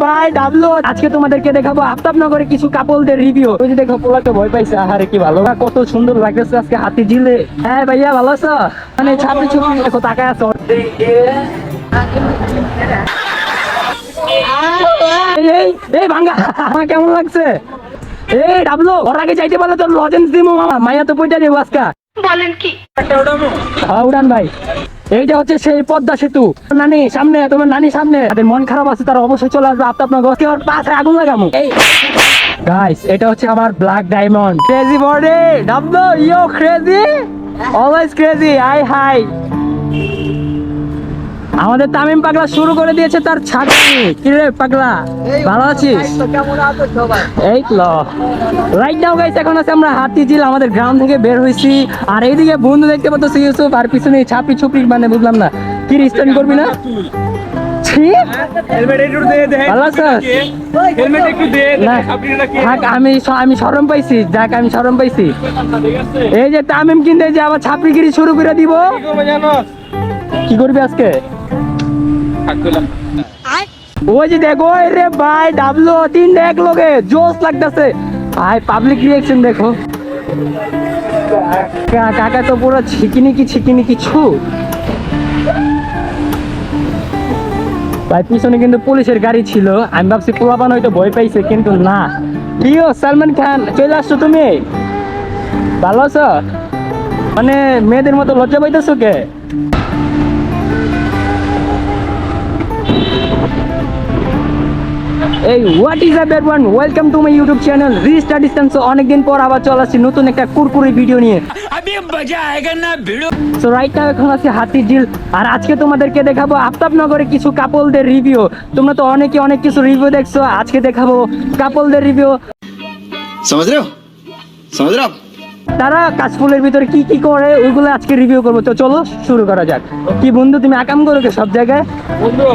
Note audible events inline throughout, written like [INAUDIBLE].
ভাই ডাবলো আজকে তোমাদেরকে দেখাবো আফতাবনগরে কিছু কাপলদের রিভিউ ওই যে দেখো পোলাকে ভয় পাইছে। আহারে কি ভালো। কত সুন্দর লাগতেছে আজকে হাতি জিলে হ্যাঁ ভাইয়া ভালো আছো? মানে ছুপড়ি দেখো তাকায় আছো। এই, ভাঙ্গা। আমার কেমন লাগছে? এই ডাবলো ওর আগে যাইতে পারলে তোর লজেন্স দিমু মামা। মাইয়া তো পয়টা দেবো আজকা। হ্যাঁ, উড়ান ভাই। এইটা হচ্ছে সেই পদ্মা সেতু। নানি সামনে, তোমার নানি সামনে। তাদের মন খারাপ আছে, তারা অবশ্যই চলে আসবে। আপনার আপনার ঘর ওর পাশে আগুন লাগামো। এই গাইস এটা হচ্ছে আমার black diamond crazy body W U crazy always crazy I hi আমাদের তামিম পাগলা শুরু করে দিয়েছে তার ছাগলি কিরে পাগলা? ভালো আছিস? এই ল রাইট নাও গাইস এখন আছে আমরা হাতিঝিল আমাদের গ্রাম থেকে বের হইছি আর এইদিকে বন্ধু দেখতে পাচ্ছি ইউসুফ আর পিছনে ছাপি ছুপি মানে বুঝলাম না। কি রিস্টার্ন করবি না? ছি? হেলমেট একটু দে দে ভালো আছিস? হেলমেট একটু দে না। থাক আমি স- আমি শরম পাইছি। যাক আমি শরম পাইছি। এই যে তামিম কিনতে যে আবার ছাপড়িগিরি শুরু করে দিব। কি করব জানো? কি করবি আজকে? ওই যে দেখো রে ভাই ডাবলো তিনটা এক লোকে জোস লাগতেছে। ভাই পাবলিক রিয়াকশন দেখো। কাকা তো পুরো ছিকিনি কি ছিকিনি ভাই পিছনে কিন্তু পুলিশের গাড়ি ছিল। আমি ভাবছি পোলাপান হয়তো ভয় পাইছে কিন্তু না। প্রিয় সালমান খান চলে আসছো তুমি? ভালো আছো? মানে মেয়েদের মতো লজ্জা পাইতেছো কে? এই what is up everyone welcome to my YouTube channel রিস্টার distance অনেকদিন পর আবার চলে আসছি নতুন একটা কুরকুরি ভিডিও নিয়ে। আমি মজা আয়েগা না ভিডিও সো রাইট নাও এখন আছে হাতি জিল আর আজকে তোমাদেরকে দেখাবো আফতাবনগরে কিছু কাপলদের রিভিউ তোমরা তো অনেকে অনেক কিছু রিভিউ দেখছ আজকে দেখাবো কাপলদের রিভিউ সমঝ রে তারা কাশফুলের ভিতরে কি কি করে ওইগুলো আজকে রিভিউ করবো তো চলো শুরু করা যাক কি বন্ধু তুমি আকাম করো কে সব জায়গায় বন্ধু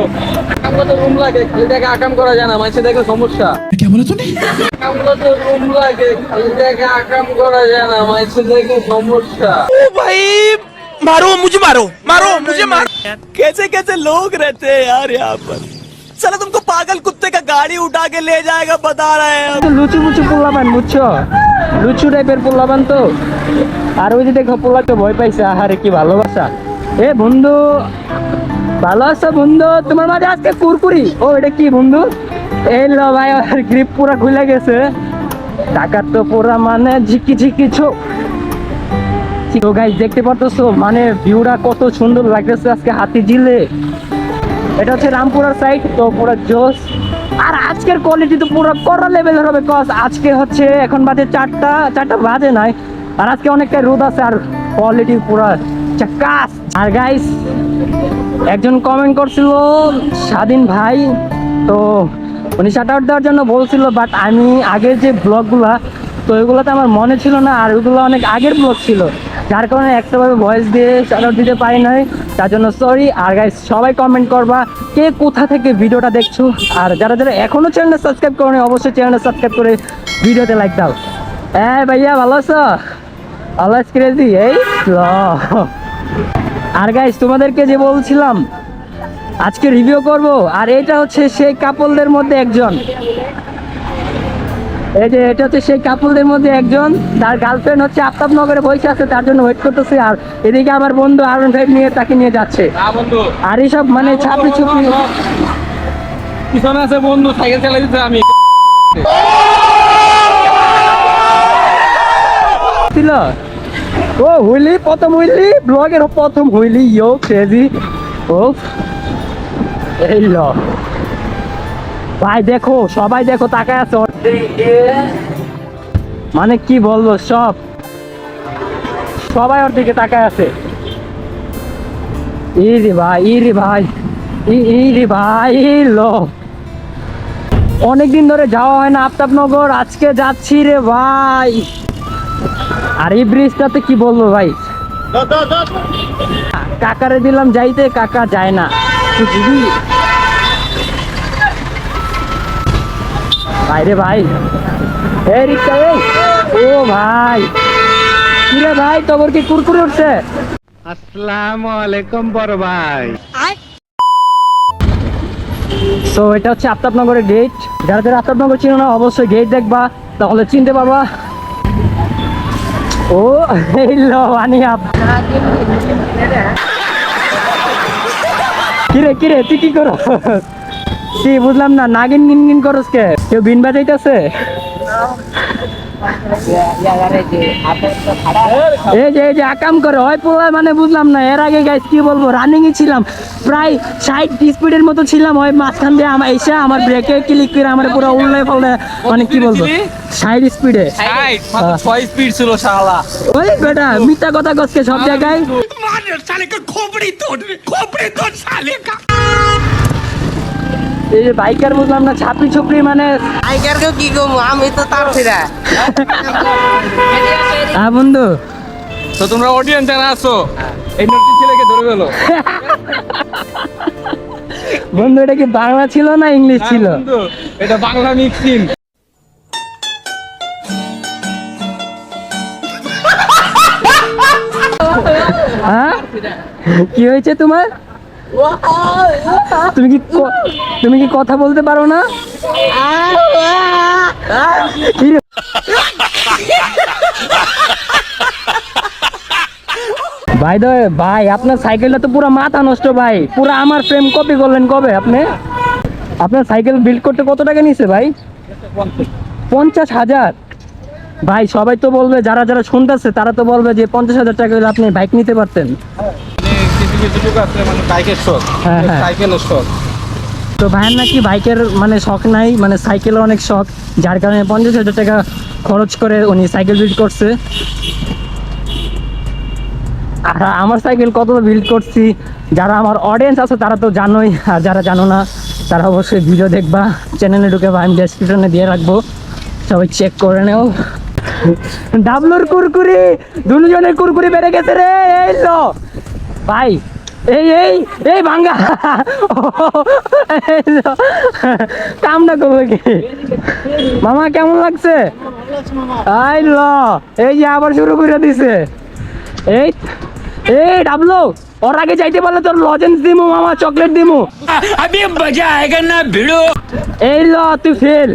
আকাম কত রুম লাগে খালি দেখে আকাম করা যায় না মানুষের দেখে সমস্যা আকাম কত রুম লাগে খালি দেখে আকাম করা যায় না মানুষের দেখে সমস্যা भाई मारो मुझे मारो मारो मुझे मारो कैसे कैसे लोग रहते हैं यार यहाँ पर चलो तुमको पागल कुत्ते का गाड़ी उठा के ले जाएगा बता रहे हैं हम। তো লুচু মুচু পোলাপান বুঝছো লুচু টাইপের পোলাপান তো আর ওই যে দেখো পোলাকে ভয় পাইছে আহারে কি ভালোবাসা এ বন্ধু ভালো আছো বন্ধু তোমার মাঝে আজকে কুরকুরি ও এটা কি বন্ধু এই লো ভাই আর গ্রিপ পুরা খুলে গেছে টাকার তো পুরা মানে ঝিকি ঝিকি ছো তো গাইজ দেখতে পারতেছো মানে ভিউটা কত সুন্দর লাগতেছে আজকে হাতি জিলে এটা হচ্ছে রামপুরার সাইড তো পুরো জোস আর আজকের কোয়ালিটি তো পুরো কড়া লেভেলের হবে কজ আজকে হচ্ছে এখন বাজে চারটা চারটা বাজে নাই, আর আজকে অনেকটা রোদ আছে, আর কোয়ালিটি পুরো চাকাস। আর গাইস একজন কমেন্ট করছিল, স্বাধীন ভাই, তো উনি শাট আউট দেওয়ার জন্য বলছিল বাট আমি আগের যে ব্লগগুলা তো ওইগুলোতে আমার মনে ছিল না, আর ওইগুলো অনেক আগের ব্লগ ছিল, যার কারণে একটাভাবে ভয়েস দিয়ে শাট দিতে পারি নাই। তার জন্য সরি আর গাইস সবাই কমেন্ট করবা কে কোথা থেকে ভিডিওটা দেখছ, আর যারা যারা এখনও চ্যানেলটা সাবস্ক্রাইব করো অবশ্যই চ্যানেলটা সাবস্ক্রাইব করে ভিডিওতে লাইক দাও। হ্যাঁ ভাইয়া, ভালো আছো? অলওয়েজ ক্রেজি এই। আর গাইস তোমাদেরকে যে বলছিলাম, আজকে রিভিউ করব, আর এটা হচ্ছে সেই কাপলদের মধ্যে একজন। এই যে এটা হচ্ছে সেই কাপলদের মধ্যে একজন তার গার্লফ্রেন্ড হচ্ছে আফতাবনগরে বসে আছে তার জন্য ওয়েট করতেছে আর এদিকে আমার বন্ধু আরন ফাইভ নিয়ে তাকে নিয়ে যাচ্ছে। আর এইসব মানে ছাপড়ি ছুপড়ি পিছনে আছে বন্ধু সাইকেল চালাই দিতে আমি। ছিল? ও হুইলি প্রথম হুইলি ব্লগের প্রথম হুইলি ইয়ো ক্রেজি ও। এই ল। ভাই দেখো সবাই দেখো তাকায় আছে। মানে কি বলব, সব। সবাই ওর দিকে তাকায় আছে। ইরে ভাই ইরে ভাই ইরে ভাই এই লো অনেকদিন ধরে যাওয়া হয় না আফতাবনগর, আজকে যাচ্ছি রে ভাই। আর এই ব্রিজটাতে কি বলব ভাই? কাকারে দিলাম যাইতে, কাকা যায় না। ভাই রে ভাই। এই রিক্সা এই ও ভাই। কি রে ভাই তোর কি কুরকুরে উঠছে? আসসালামু আলাইকুম বড় ভাই। তো এটা হচ্ছে আফতাবনগরের গেট যারা যারা আফতাবনগর চিনো না অবশ্যই গেট দেখবা তাহলে চিনতে পারবা। ও এই লো আনি আপ। কিরে কিরে তুই কি করো? কি বুঝলাম না নাগিন গিন গিন করস কে? কেউ বিন বাজাইতেছে? এই যে এই যে আকাম করে হয় পোলা মানে বুঝলাম না এর আগে গাইস কি বলব রানিং এ ছিলাম প্রায় ষাট স্পিডের মতো ছিলাম হয় মাঝখান দিয়ে আমার এসে আমার ব্রেকে ক্লিক করে আমার পুরো উল্লে ফলে মানে কি বলব ষাট স্পিডে Right, ছয় স্পিড ছিল শালা। ওই বেটা মিথ্যা কথা কসকে সব জায়গায়? এই যে বাইকার বুঝলাম না ছাপড়ি ছুপড়ি মানে আইকারকেও কি কমু আমি তো তার ফিরা। হ্যাঁ বন্ধু। তো তোমরা অডিয়েন্স জানা আছো এই নতুন ছেলেকে ধরে গেলো বন্ধু এটা কি বাংলা ছিল না ইংলিশ ছিল? এটা বাংলা মিক্সিং হ্যাঁ? কি হয়েছে তোমার? তুমি কি তুমি কি কথা বলতে পারো না? ভাই দে ভাই, আপনার সাইকেলটা তো পুরো মাথা নষ্ট, ভাই। পুরো আমার ফ্রেম কপি করলেন কবে আপনি? আপনার সাইকেল বিল্ড করতে কত টাকা নিছে ভাই? পঞ্চাশ হাজার। ভাই, সবাই তো বলবে, যারা যারা শুনতেছে, তারা তো বলবে যে পঞ্চাশ হাজার টাকা হলে আপনি বাইক নিতে পারতেন। আছে মানে বাইকের শখ। হ্যাঁ, হ্যাঁ। সাইকেলের শখ। তো ভাইয়ের নাকি বাইকের মানে শখ নাই মানে সাইকেলের অনেক শখ যার কারণে পঞ্চাশ হাজার টাকা খরচ করে উনি সাইকেল বিল্ড করছে। আর আমার সাইকেল কত বিল্ড করছি যারা আমার অডিয়েন্স আছে তারা তো জানোই আর যারা জানো না তারা অবশ্যই ভিডিও দেখবা। চ্যানেলে ঢুকে বা আমি ডেসক্রিপশনে দিয়ে রাখব। সবাই চেক করে নেও। ডাবলুর কুরকুরি দুজনের কুরকুরি বেড়ে গেছে রে এই ভাই এই এই এই ভাঙ্গা। কামনা করব কি? মামা কেমন লাগছে? ল এই যে আবার শুরু করে দিছে। এই এই ডাবলো ওর আগে যাইতে পারলে তোর লজেন্স দিমু মামা চকলেট দিমু। আমি মজা আয়েগা না ভিড়ো। এই ল তুই ফেল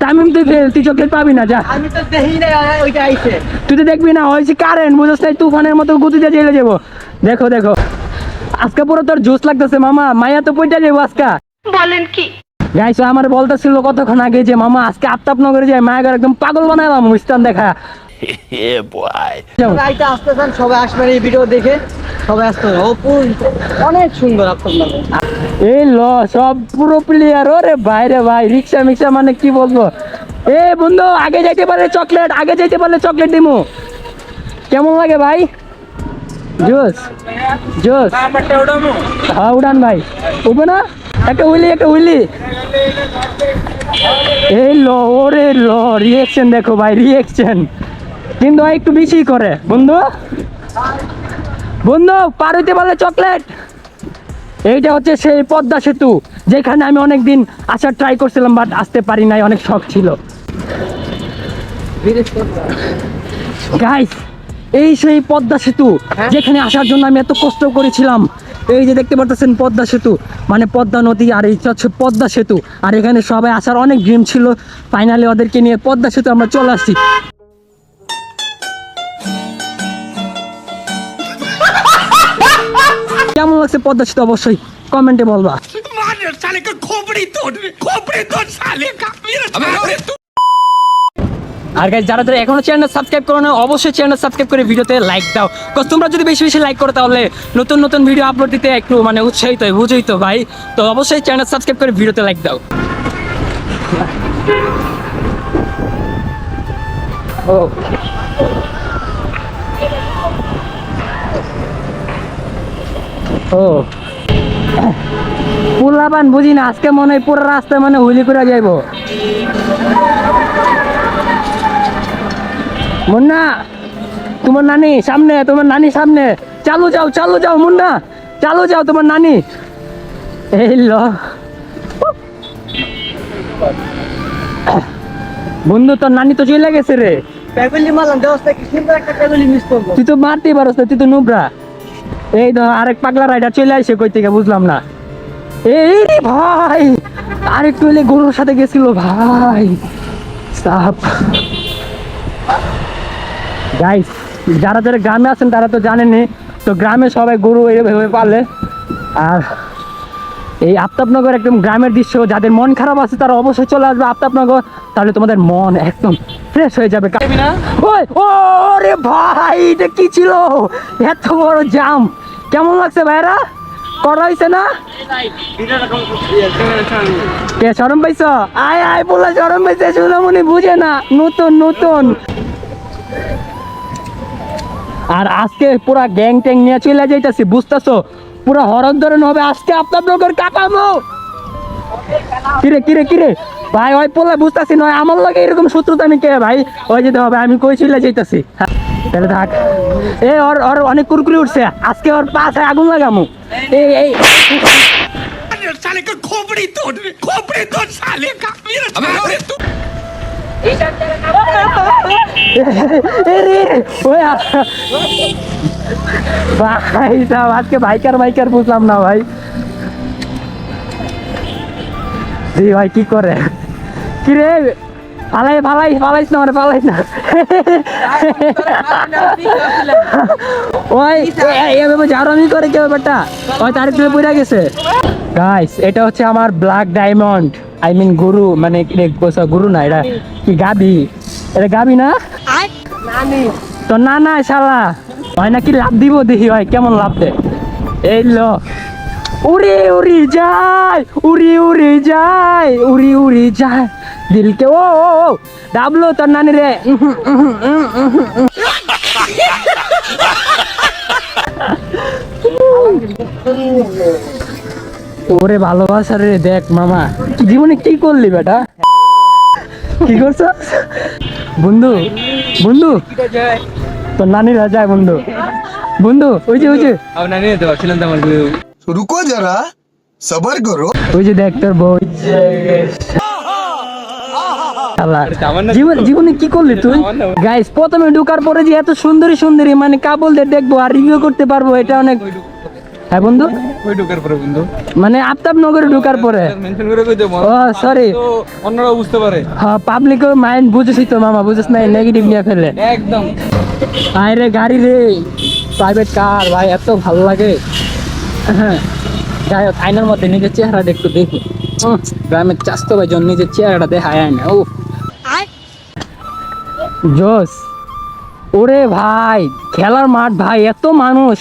তামিম তুই তুই চকলেট পাবি না যা। আমি তো দেখি না ওইটা আইছে। তুই তো দেখবি না হয়েছে কারেন্ট বুঝছ না তুফানের মতো গুতিতে চলে যাব। দেখো দেখো। আজকে পুরো তোর জোস লাগতেছে মামা। মায়া তো পইটা যাব আজকে। বলেন কি? গাইছো আমার বলতেছিল কতক্ষণ আগে যে মামা আজকে আফতাব নগরে যায় মায়ের একদম পাগল বানালাম স্থান দেখা। যাব। আইটা আসতেছেন সবাই আসবেন এই ভিডিও দেখে। সবাই আসতে অপুর অনেক সুন্দর আপনার এই ল সব পুরো প্লেয়ার ওরে বাইরে ভাই রিক্সা মিক্সা মানে কি বলব? এ বন্ধু আগে যাইতে পারলে চকলেট আগে যাইতে পারলে চকলেট দিমু। কেমন লাগে ভাই? জোস জোস। হ্যাঁ উড়ান ভাই। উঠবে না? একটা উইলি একটা উইলি এই ল ওরে ল রিয়েকশন দেখো ভাই রিয়েকশন কিন্তু একটু বেশি করে। বন্ধু? বন্ধু পার হইতে পারলে চকলেট। এইটা হচ্ছে সেই পদ্মা সেতু যেখানে আমি অনেকদিন আসার ট্রাই করছিলাম বাট আসতে পারি নাই অনেক শখ ছিল। গাইস এই সেই পদ্মা সেতু যেখানে আসার জন্য আমি এত কষ্ট করেছিলাম। এই যে দেখতে পাচ্ছেন পদ্মা সেতু মানে পদ্মা নদী আর এই হচ্ছে পদ্মা সেতু। আর এখানে সবাই আসার অনেক ড্রিম ছিল। ফাইনালি ওদেরকে নিয়ে পদ্মা সেতু আমরা চলে আসছি। কেমন লাগছে পদ্মা সেতু অবশ্যই কমেন্টে বলবা। আর গাইজ যারা যারা এখনও চ্যানেল সাবস্ক্রাইব করো না অবশ্যই চ্যানেল সাবস্ক্রাইব করে ভিডিওতে লাইক দাও। কারণ তোমরা যদি বেশি বেশি লাইক করো তাহলে নতুন নতুন ভিডিও আপলোড দিতে একটু মানে উৎসাহিত হয় বুঝোই তো ভাই? তো অবশ্যই চ্যানেল সাবস্ক্রাইব করে ভিডিওতে লাইক দাও। ওকে ও। পুলাবান বুঝি না আজকে মনে হয় পুরো রাস্তায় মানে হুইলি করে যাইবো। মুন্না তোমার নানি সামনে তোমার নানি সামনে। চালু যাও চালু যাও মুন্না চালু যাও তোমার নানি। এই ল। বন্ধু তোর নানি তো চলে গেছে রে। তুই তো মারতেই পারস না তুই তো নুবরা। এই তো আরেক পাগলা রাইডার চলে আসে কই থেকে বুঝলাম না। এই ভাই আর একটু হলে গরুর সাথে গেছিল ভাই। সাপ। গাইস যারা যারা গ্রামে আছেন তারা তো জানেনই তো গ্রামে সবাই গরু এইভাবে পালে। আর এই আফতাবনগর একদম গ্রামের দৃশ্য যাদের মন খারাপ আছে তারা অবশ্যই চলে আসবে আফতাবনগর। তাহলে তোমাদের মন একদম ফ্রেশ হয়ে যাবে। ওই ও রে ভাই এটা কি ছিল? এত বড় জাম কেমন লাগছে ভাইরা? করা হয়েছে না? কে শরম পাইছ? আয় আয় বলে শরম পাইছে সুনামনি বুঝে না। নতুন নতুন। আর আজকে পুরা গ্যাং ট্যাং নিয়ে চলে যাইতাছি, বুঝতেছো? পুরা হরদ ধরন হবে আজকে আপনার নগর কাটামো কিরে কিরে কিরে? ভাই, ওই পোলা বুঝতেছি নয়, আমার লাগে এরকম শত্রুতা আমি কে, ভাই? ওই যেতে হবে আমি কই চলে যাইতাছি? তাহলে থাক এ ওর ওর অনেক কুরকুরি উঠছে আজকে ওর পাশে আগুন লাগামু এই এই साले का खोपड़ी तोड़ खोपड़ी तोड़ साले का मेरा साले तू এ রে ওই আ- ভাই সাহেব আজকে বাইকার বাইকার বুঝলাম না ভাই জি ভাই কি করে কি রে পালাই পালাই পালাইস না মানে পালাইস না। ওই এভাবে জারমি করে কি ব্যাপারটা? ওই তার একটু পড়ে গেছে। গাইস এটা হচ্ছে আমার ব্ল্যাক ডায়মন্ড আই মিন গুরু মানে গুরু না এটা কি গাবি এটা গাবি না? তো না না শালা। হয় নাকি লাভ দিব দেখি হয় কেমন লাভ দে? এই লো। উড়ি উড়ি যায় উড়ি উড়ি যায় উড়ি উড়ি যায় দিলকে ও ডাবলু তোর নানি রে। ওরে ভালোবাসা রে দেখ মামা জীবনে কি করলি বেটা? কি করছ? বন্ধু বন্ধু তোর নানি যায় বন্ধু। বন্ধু ওই যে ওই যে। নানি তো ভাবছিলাম তোমার রুকো যারা সবার করো ওই যে দেখ তোর বই জীবন কি করলি তুই? গাইস প্রথমে ঢুকার পরে যে এত সুন্দরী সুন্দরী মানে কাপলদের দেখব আর রিভিউ করতে পারব এটা অনেক হ্যাঁ বন্ধু? ওই ঢুকার পরে বন্ধু? মানে আফতাব নগরে ঢুকার পরে। মেনশন করে কই দেবো? ও সরি অন্যরা বুঝতে পারে। হ্যাঁ মাইন্ড তো মামা বুঝেছ না? নেগেটিভ নিয়ে ফেলে। একদম। গাড়ি রে। প্রাইভেট কার ভাই এত ভালো লাগে। হ্যাঁ। যাই হোক আয়নার মধ্যে নিজের চেহারাটা একটু দেখি। গ্রামের ভাই নিজের চেহারাটা দেখায় আয়না ও জোস, ওরে ভাই, খেলার মাঠ ভাই, এত মানুষ।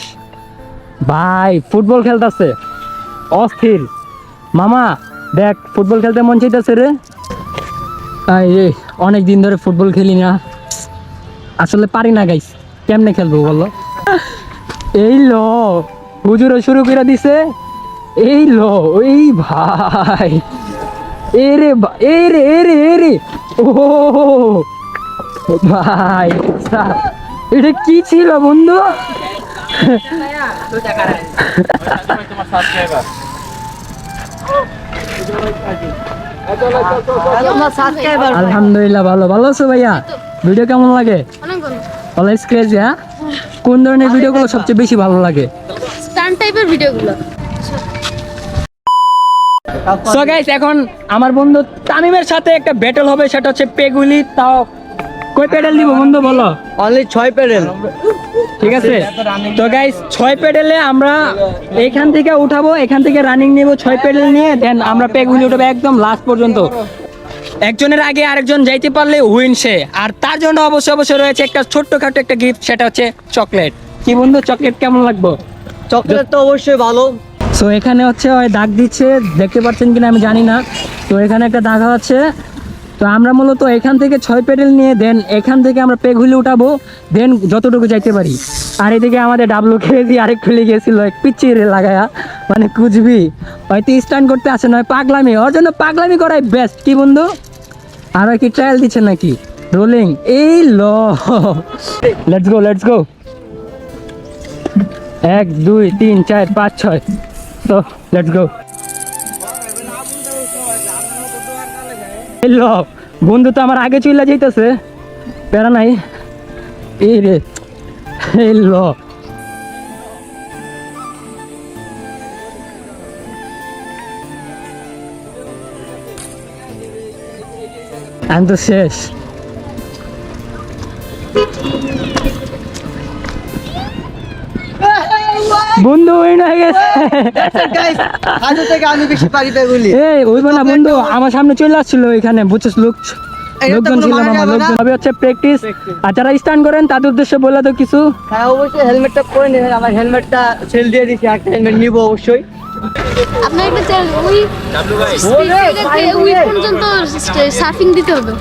ভাই, ফুটবল খেলতেছে। অস্থির। মামা, দেখ, ফুটবল খেলতে মন চাইতেছে রে। রে অনেক দিন ধরে ফুটবল খেলি না। আসলে পারি না গাইস কেমনে খেলব বলো? এই লো, হুজুরও শুরু করে দিছে। এই লো এই ভাই। এ রে বা- এ রে এ রে এ রে ও ভাই এটা কি ছিল বন্ধু? আলহামদুলিল্লাহ ভালো। ভালো আছো ভাইয়া? ভিডিও কেমন লাগে? ভালো স্ক্রেচ হ্যাঁ? কোন ধরনের ভিডিওগুলো সবচেয়ে বেশি ভালো লাগে? টাইপের ভিডিওগুলো। সো গাইস এখন আমার বন্ধু তামিমের সাথে একটা ব্যাটল হবে সেটা হচ্ছে পেগুলি তাও। কই পেডেল দিব বন্ধু বলো? অনলি ছয় প্যাডেল ঠিক আছে? তো গাইস ছয় পেডেলে আমরা এখান থেকে উঠাবো এখান থেকে রানিং নিব ছয় পেডেল নিয়ে দেন আমরা পেগুলি উঠাবো একদম লাস্ট পর্যন্ত। একজনের আগে আরেকজন যাইতে পারলে উইন সে। আর তার জন্য অবশ্যই অবশ্যই রয়েছে একটা ছোট্টখাটো একটা গিফট সেটা হচ্ছে চকলেট কি বন্ধু চকলেট কেমন লাগবে? চকলেট তো অবশ্যই ভালো। সো এখানে হচ্ছে ওই দাগ দিচ্ছে, দেখতে পাচ্ছেন কিনা আমি জানি না। তো, এখানে একটা দাগ আছে। তো, আমরা মূলত এখান থেকে ছয় পেডেল নিয়ে, দেন এখান থেকে আমরা পেগুলি উঠাবো। দেন যতটুকু যাইতে পারি। আর এদিকে আমাদের ডাবলু খেয়েছি আরেক খুলে গিয়েছিল, এক পিচ্ছির লাগায়া। মানে কুচবি হয়তো স্ট্যান্ড করতে আসে, নয় পাগলামি। ওর জন্য পাগলামি করাই বেস্ট কি বন্ধু? আর কি ট্রায়াল দিচ্ছে নাকি? রোলিং এই ল। লেটস গো লেটস গো এক, দুই, তিন, চার, পাঁচ, ছয়। তো লেট গো হ্যালো বন্ধু তো আমার আগে চলে যাইতেছে। প্যারা নাই। এই রে হ্যালো আমি তো শেষ। বন্ধু উইন হয়ে গেছে। গাইস থেকে আমি বেশি পারি বলি। এই ওইব না বন্ধু আমার সামনে চলে আসছিল এখানে বুঝছিস লোক? লোকজন ছিল আমার লোকজন হবে হচ্ছে প্র্যাকটিস আর যারা স্টান করেন তাদের উদ্দেশ্যে বলে তো কিছু। হ্যাঁ অবশ্যই হেলমেটটা পরে নেবেন। আমার হেলমেটটা সেল দিয়ে দিচ্ছি একটা হেলমেট নিবো অবশ্যই। আপনার একটা চ্যানেল ওই ওই পর্যন্ত সার্ফিং দিতে হবে।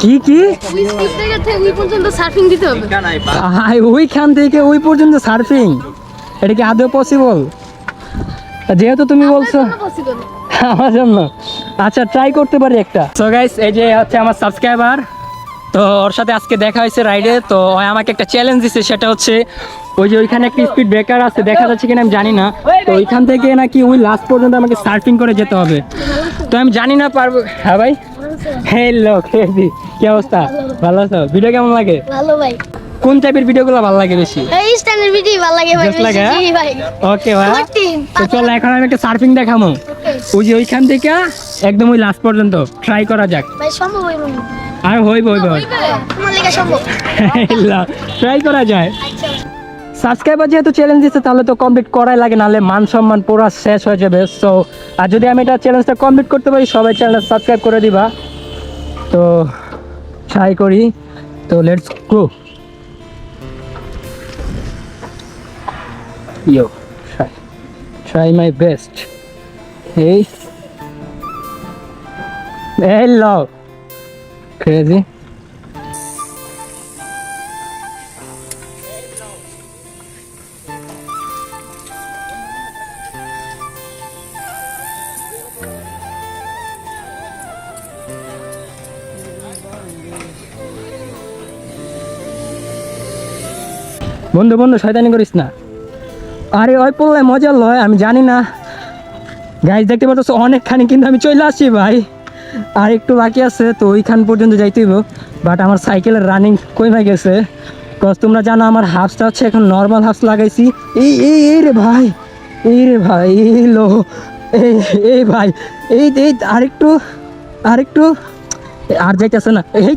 কি কি? ওই স্পিড থেকে থেকে ওই পর্যন্ত সার্ফিং দিতে হবে। ওইখান থেকে ওই পর্যন্ত সার্ফিং এটা কি আদৌ পসিবল যেহেতু তুমি বলছো [LAUGHS] আমার জন্য। আচ্ছা ট্রাই করতে পারি একটা। সো গাইস এই যে হচ্ছে আমার সাবস্ক্রাইবার তো ওর সাথে আজকে দেখা হয়েছে রাইডে তো আমাকে একটা চ্যালেঞ্জ দিছে সেটা হচ্ছে ওই যে ওইখানে একটা স্পিড ব্রেকার আছে দেখা যাচ্ছে কিনা আমি জানি না। তো ওইখান থেকে নাকি ওই লাস্ট পর্যন্ত আমাকে সার্ফিং করে যেতে হবে। তো আমি জানি না পারব হ্যাঁ ভাই? হ্যালো খেয়েছি কি অবস্থা? ভালো আছো? ভিডিও কেমন লাগে? ভালো ভাই। কোন টাইপের ভিডিওগুলো ভালো লাগে বেশি? এই স্ট্যান্ডার্ড ভিডিও ভালো লাগে ভাই বেশি। হ্যাঁ? ভাই। ওকে ভাই। তো চল এখন আমি একটা সার্ফিং দেখামো। ওই যে ওইখান থেকে একদম ওই লাস্ট পর্যন্ত ট্রাই করা যাক। ভাই সম্ভব হইব আর হইব হইব। তোমার লেগে সম্ভব। ট্রাই করা যায়। সাবস্ক্রাইবার যেহেতু চ্যালেঞ্জ দিচ্ছে তাহলে তো কমপ্লিট করাই লাগে নাহলে মান সম্মান পুরো শেষ হয়ে যাবে। সো আর যদি আমি এটা চ্যালেঞ্জটা কমপ্লিট করতে পারি সবাই চ্যানেলটা সাবস্ক্রাইব করে দিবা। তো ট্রাই করি। তো let's go yo try try my এই এই লও ক্রেজি বন্ধু বন্ধু শয়তানি করিস না। আরে ওই পড়লে মজা লয়, আমি জানি না। গাইজ দেখতে পাচ্ছ, অনেকখানি কিন্তু আমি চলে আসছি ভাই। আর একটু বাকি আছে, তো ওইখান পর্যন্ত যাইতে হইব। বাট আমার সাইকেলের রানিং কমে গেছে? কজ তোমরা জানো, আমার হাফসটা হচ্ছে এখন নর্মাল হাফস লাগাইছি। এই এই এই রে ভাই, এই রে ভাই, এই লো, এই এই ভাই, এই এই, আরেকটু আরেকটু। আর যাইতেছে না, এই।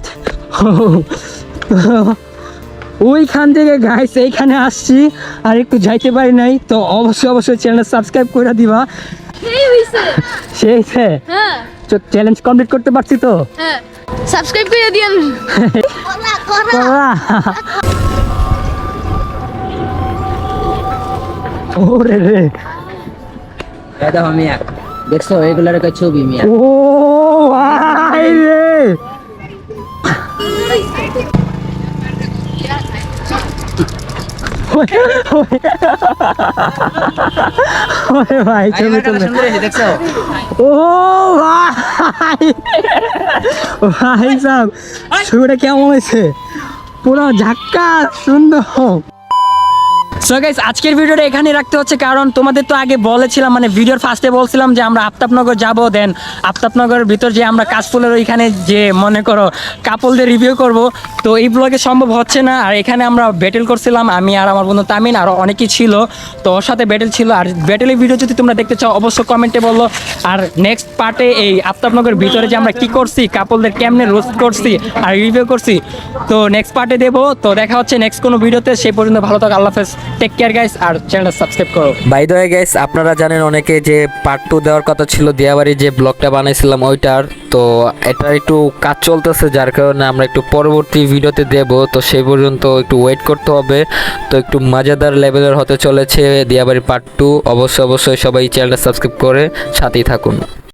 ওইখান থেকে গাইস এইখানে আসছি আর একটু যাইতে পারি নাই তো অবশ্যই অবশ্যই চ্যানেল সাবস্ক্রাইব করে দিবা। সেই সে হ্যাঁ। চ্যালেঞ্জ কমপ্লিট করতে পারছি তো? হ্যাঁ। সাবস্ক্রাইব করে দিয়েন। করা। করা করা। ওরে রে। দেখো মিয়া দেখছ এগুলার একটা ছবি মিয়া। ও ভাই রে। ওরে ভাই ছবি ও ভাই ভাই সাহেব ছবিটা কেমন হয়েছে? পুরো ঝাক্কা সুন্দর। সো গাইস আজকের ভিডিওটা এখানে রাখতে হচ্ছে, কারণ তোমাদের তো আগে বলেছিলাম মানে ভিডিওর ফার্স্টে বলছিলাম যে আমরা আফতাবনগর যাব দেন আফতাবনগরের ভিতর যে আমরা কাশফুলের ওইখানে যে, মনে করো, কাপলদের রিভিউ করব। তো এই ব্লগে সম্ভব হচ্ছে না, আর এখানে আমরা ব্যাটেল করছিলাম, আমি আর আমার বন্ধু তামিন আরও অনেকেই ছিল। তো ওর সাথে ব্যাটেল ছিল, আর ব্যাটেলের ভিডিও যদি তোমরা দেখতে চাও, অবশ্যই কমেন্টে বলল আর নেক্সট পার্টে এই আফতাবনগরের ভিতরে যে আমরা কি করছি, কাপলদের কেমনে রোস্ট করছি, আর রিভিউ করছি, তো নেক্সট পার্টে দেবো। তো দেখা হচ্ছে নেক্সট কোনো ভিডিওতে সেই পর্যন্ত ভালো থাকো, আল্লাহ হাফেজ। টেক কেয়ার গাইস আর চ্যানেলটা সাবস্ক্রাইব করো। বাই দ্য ওয়ে গাইস আপনারা জানেন অনেকে যে পার্ট টু দেওয়ার কথা ছিল দিয়াবাড়ি যে ব্লগটা বানাইছিলাম ওইটার, তো এটা একটু কাজ চলতেছে, যার কারণে আমরা একটু পরবর্তী ভিডিওতে দেব, তো সেই পর্যন্ত একটু ওয়েট করতে হবে। তো একটু মজাদার লেভেলের হতে চলেছে দিয়াবাড়ি পার্ট টু অবশ্যই অবশ্যই সবাই চ্যানেলটা সাবস্ক্রাইব করে সাথেই থাকুন।